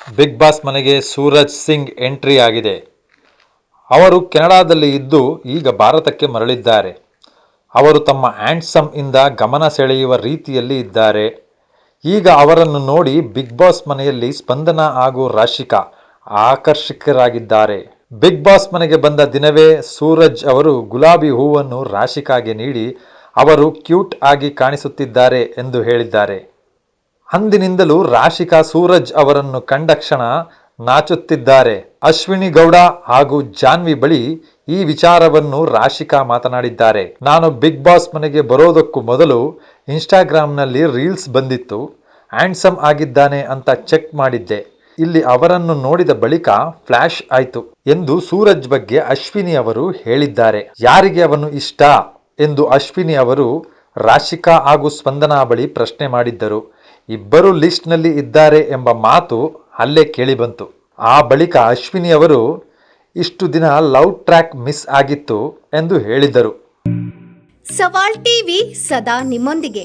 Big boss ಮನೆಗೆ Suraj Singh entry ಆಗಿದೆ. ಅವರು ಕೆನಡಾದಲ್ಲಿ ಇದ್ದು ಈಗ ಭಾರತಕ್ಕೆ ಮರಳಿದ್ದಾರೆ. ಅವರು ತಮ್ಮ ಹ್ಯಾಂಡ್ಸಮ್ ಇಂದ ಗಮನ ಸೆಳೆಯುವ ರೀತಿಯಲ್ಲಿ ಇದ್ದಾರೆ. ಈಗ ಅವರನ್ನು ನೋಡಿ ಬಿಗ್ ಬಾಸ್ ಮನೆಯಲ್ಲಿ ಸ್ಪಂದನ ಹಾಗೂ ರಾಶಿಕಾ ಆಕರ್ಷಕರಾಗಿದ್ದಾರೆ. ಬಿಗ್ ಬಾಸ್ ಮನೆಗೆ ಬಂದ ದಿನವೇ ಸೂರಜ್ ಅವರು ಗುಲಾಬಿ ಹೂವನ್ನು ರಾಶಿಕಾಗೆ ನೀಡಿ ಅವರು ಕ್ಯೂಟ್ ಆಗಿ ಕಾಣಿಸುತ್ತಿದ್ದಾರೆ ಎಂದು ಹೇಳಿದ್ದಾರೆ. ಅಂದಿನಿಂದಲೂ ರಾಶಿಕಾ ಸೂರಜ್ ಅವರನ್ನು ಕಂಡ ಕ್ಷಣ ನಾಚುತ್ತಿದ್ದಾರೆ. ಅಶ್ವಿನಿ ಗೌಡ ಹಾಗೂ ಜಾನ್ವಿ ಬಳಿ ಈ ವಿಚಾರವನ್ನು ರಾಶಿಕಾ ಮಾತನಾಡಿದ್ದಾರೆ. ನಾನು ಬಿಗ್ ಬಾಸ್ ಮನೆಗೆ ಬರೋದಕ್ಕೂ ಮೊದಲು ಇನ್ಸ್ಟಾಗ್ರಾಮ್ನಲ್ಲಿ ರೀಲ್ಸ್ ಬಂದಿತ್ತು. ಹ್ಯಾಂಡ್ಸಮ್ ಆಗಿದ್ದಾನೆ ಅಂತ ಚೆಕ್ ಮಾಡಿದ್ದೆ. ಇಲ್ಲಿ ಅವರನ್ನು ನೋಡಿದ ಬಳಿಕ ಫ್ಲಾಶ್ ಆಯಿತು ಎಂದು ಸೂರಜ್ ಬಗ್ಗೆ ಅಶ್ವಿನಿ ಅವರು ಹೇಳಿದ್ದಾರೆ. ಯಾರಿಗೆ ಅವನು ಇಷ್ಟ? ಎಂದು ಅಶ್ವಿನಿ ಅವರು ರಾಶಿಕಾ ಹಾಗೂ ಸ್ಪಂದನಾ ಬಳಿ ಪ್ರಶ್ನೆ ಮಾಡಿದ್ದರು. ಇಬ್ಬರು ಲಿಸ್ಟ್ನಲ್ಲಿ ಇದ್ದಾರೆ ಎಂಬ ಮಾತು ಅಲ್ಲೇ ಕೇಳಿಬಂತು. ಆ ಬಳಿಕ ಅಶ್ವಿನಿ ಅವರು, ಇಷ್ಟು ದಿನ ಲವ್ ಟ್ರ್ಯಾಕ್ ಮಿಸ್ ಆಗಿತ್ತು ಎಂದು ಹೇಳಿದರು. ಸವಾಲ್ ಟಿವಿ ಸದಾ ನಿಮ್ಮೊಂದಿಗೆ.